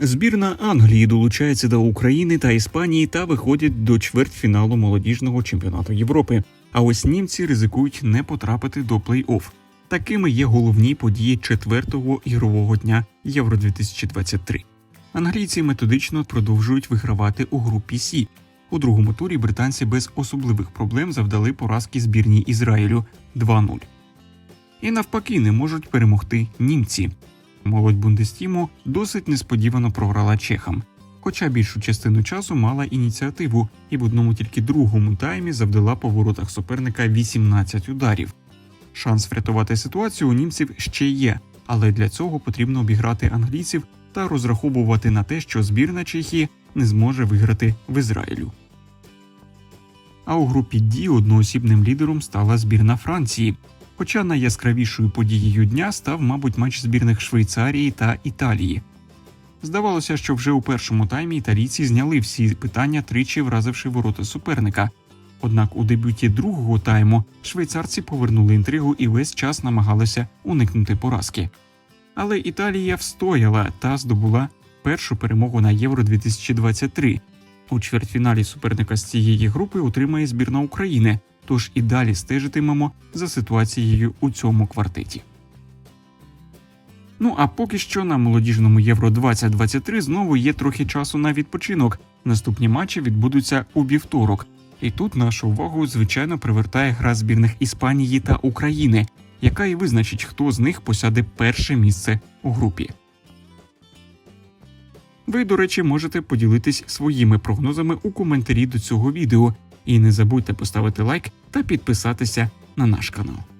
Збірна Англії долучається до України та Іспанії та виходять до чвертьфіналу молодіжного чемпіонату Європи. А ось німці ризикують не потрапити до плей-офф. Такими є головні події четвертого ігрового дня Євро 2023 Англійці методично продовжують вигравати у групі Сі. У другому турі британці без особливих проблем завдали поразки збірній Ізраїлю 2-0. І навпаки не можуть перемогти німці. Молодь Бундестіму досить несподівано програла чехам, хоча більшу частину часу мала ініціативу і в одному тільки другому таймі завдала по воротах суперника 18 ударів. Шанс врятувати ситуацію у німців ще є, але для цього потрібно обіграти англійців та розраховувати на те, що збірна Чехії не зможе виграти в Ізраїлю. А у групі Ді одноосібним лідером стала збірна Франції. Хоча найяскравішою подією дня став, мабуть, матч збірних Швейцарії та Італії. Здавалося, що вже у першому таймі італійці зняли всі питання, тричі вразивши ворота суперника. Однак у дебюті другого тайму швейцарці повернули інтригу і весь час намагалися уникнути поразки. Але Італія встояла та здобула першу перемогу на Євро 2023. У чвертьфіналі суперника з цієї групи утримає збірна України, тож і далі стежитимемо за ситуацією у цьому квартеті. Ну а поки що на молодіжному Євро 2023 знову є трохи часу на відпочинок. Наступні матчі відбудуться у вівторок. І тут нашу увагу звичайно привертає гра збірних Іспанії та України, яка і визначить, хто з них посяде перше місце у групі. Ви, до речі, можете поділитись своїми прогнозами у коментарі до цього відео. І не забудьте поставити лайк та підписатися на наш канал.